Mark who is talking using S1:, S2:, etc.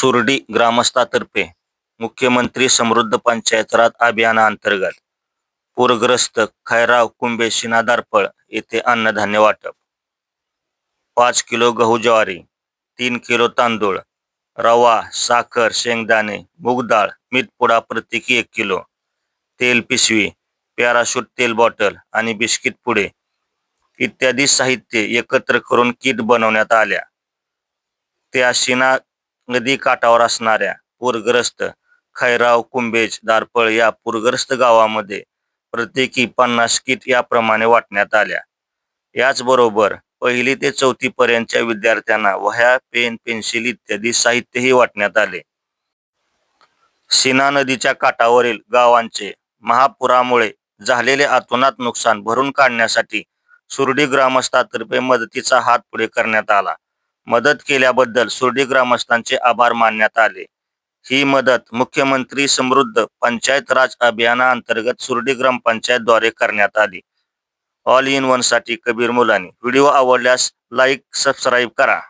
S1: सुरडी ग्रामस्थातर्फे मुख्यमंत्री समृद्ध पंचायत राज अभियानाअंतर्गत पूरग्रस्त खैराव कुंभे शिनादारफळ येथे अन्नधान्य वाटप. पाच किलो गहू ज्वारी तीन किलो तांदूळ रवा साखर शेंगदाणे मूगडाळ मीठपुडा प्रत्येकी एक किलो तेल पिशवी पॅराशूट तेल बॉटल आणि बिस्किट पुडे इत्यादी साहित्य एकत्र करून किट बनवण्यात आल्या. त्या शिना नदी काठावर असणाऱ्या पूरग्रस्त खैराव कुंभेज दारपळ या पूरग्रस्त गावामध्ये प्रत्येकी पन्नास किट याप्रमाणे वाटण्यात आल्या. याचबरोबर पहिली ते चौथी पर्यंतच्या विद्यार्थ्यांना वह्या पेन पेन्सिल इत्यादी साहित्यही वाटण्यात आले. सीना नदीच्या काठावरील गावांचे महापुरामुळे झालेले अतोनात नुकसान भरून काढण्यासाठी सुरडी ग्रामस्थातर्फे मदतीचा हात पुढे करण्यात आला. मदत केल्याबद्दल सुरडी ग्रामस्थांचे आभार मानण्यात आले. ही मदत मुख्यमंत्री समृद्ध पंचायत राज अभियानाअंतर्गत सुर्डी ग्रामपंचायत द्वारे करण्यात आली. ऑल इन वनसाठी कबीर मुलानी. व्हिडिओ आवडल्यास लाईक सबस्क्राईब करा.